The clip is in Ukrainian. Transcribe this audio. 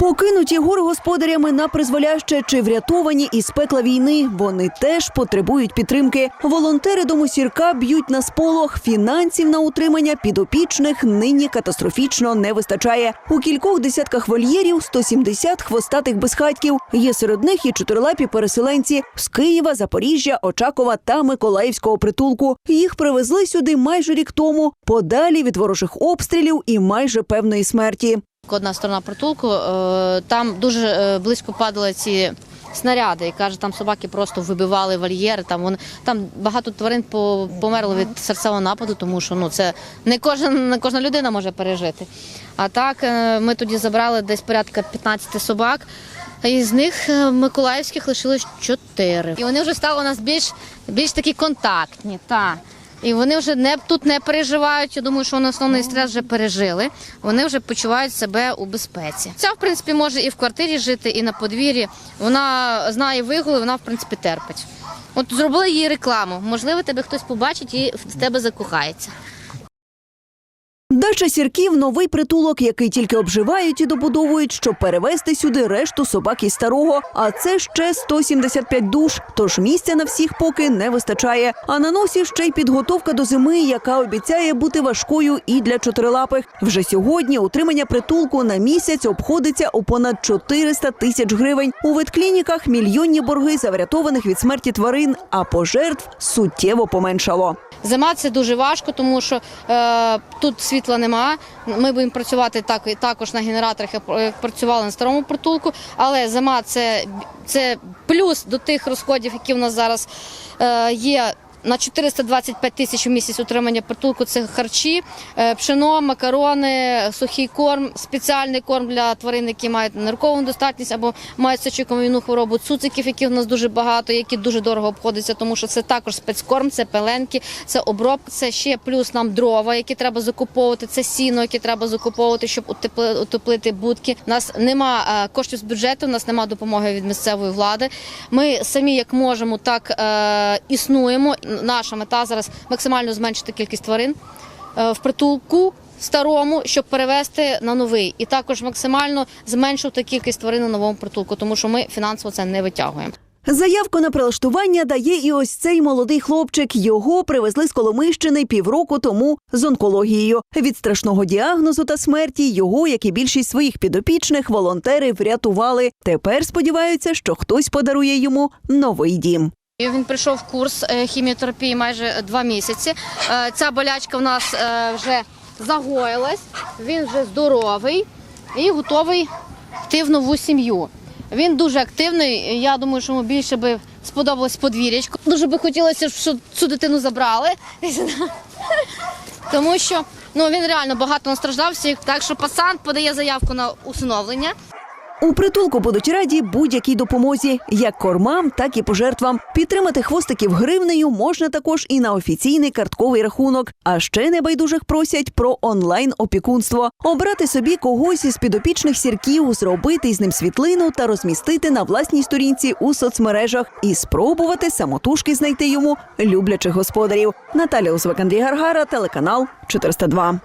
Покинуті господарями на призволяще чи врятовані із пекла війни. Вони теж потребують підтримки. Волонтери дому сірка б'ють на сполох. Фінансів на утримання підопічних нині катастрофічно не вистачає. У кількох десятках вольєрів 170 хвостатих безхатьків. Є серед них і чотирилапі переселенці з Києва, Запоріжжя, Очакова та Миколаївського притулку. Їх привезли сюди майже рік тому, подалі від ворожих обстрілів і майже певної смерті. Одна сторона притулку, е, там дуже е, близько падали ці снаряди. І каже, там собаки просто вибивали вольєри. Там вони там багато тварин по- померло від серцевого нападу, тому що ну це не кожен не кожна людина може пережити. А так е, ми тоді забрали десь порядка 15 собак. І з них миколаївських лишилось 4. І вони вже стали у нас більш, більш такі контактні. Та. І вони вже не тут не переживають. Я думаю, що вони основний стрес вже пережили. Вони вже почувають себе у безпеці. Ця, в принципі, може і в квартирі жити, і на подвір'ї. Вона знає вигули, вона в принципі терпить. От зробили їй рекламу. Можливо, тебе хтось побачить і в тебе закохається. Дача сірків новий притулок, який тільки обживають і добудовують, щоб перевезти сюди решту собак із старого. А це ще 175 душ. Тож місця на всіх поки не вистачає. А на носі ще й підготовка до зими, яка обіцяє бути важкою і для чотирилапих. Вже сьогодні утримання притулку на місяць обходиться у понад 400 тисяч гривень. У ветклініках мільйонні борги за врятованих від смерті тварин, а пожертв суттєво поменшало. Зима це дуже важко, тому що е, тут світла нема. Ми будемо працювати так також на генераторах, як як працювали на старому притулку. Але зима це, це плюс до тих розходів, які в нас зараз е, є. На 425 тисяч у місяць утримання притулку це харчі, е, пшено, макарони, сухий корм, спеціальний корм для тварин, які мають ниркову недостатність або мають сечокам'яну хворобу, цуциків, яких в нас дуже багато, які дуже дорого обходяться, тому що це також спецкорм, це пеленки, це обробка, це ще плюс нам дрова, які треба закуповувати, це сіно, яке треба закуповувати, щоб утепли- утеплити будки. У нас нема е, коштів з бюджету, у нас нема допомоги від місцевої влади. Ми самі як можемо, так е, існуємо. Наша мета зараз максимально зменшити кількість тварин е, в притулку. Старому, щоб перевести на новий, і також максимально зменшувати кількість тварин на новому притулку, тому що ми фінансово це не витягуємо. Заявку на прилаштування дає і ось цей молодий хлопчик. Його привезли з Коломийщини півроку тому з онкологією. Від страшного діагнозу та смерті його, як і більшість своїх підопічних, волонтери врятували. Тепер сподіваються, що хтось подарує йому новий дім. Він прийшов курс е, хіміотерапії майже два місяці. Е, Ця болячка в нас е, вже загоїлась, він вже здоровий і готовий йти в нову сім'ю. Він дуже активний. Я думаю, що йому більше би сподобалось подвір'ячко. Дуже би хотілося, щоб цю дитину забрали. Тому що ну, він реально багато настраждався. Так що пацан подає заявку на усиновлення. У притулку будуть раді будь-якій допомозі, як кормам, так і пожертвам. Підтримати хвостиків гривнею можна також і на офіційний картковий рахунок. А ще небайдужих просять про онлайн опікунство, обрати собі когось із підопічних сірків, зробити із ним світлину та розмістити на власній сторінці у соцмережах і спробувати самотужки знайти йому люблячих господарів. Наталя Узвик, Андрій Гаргара, телеканал 402.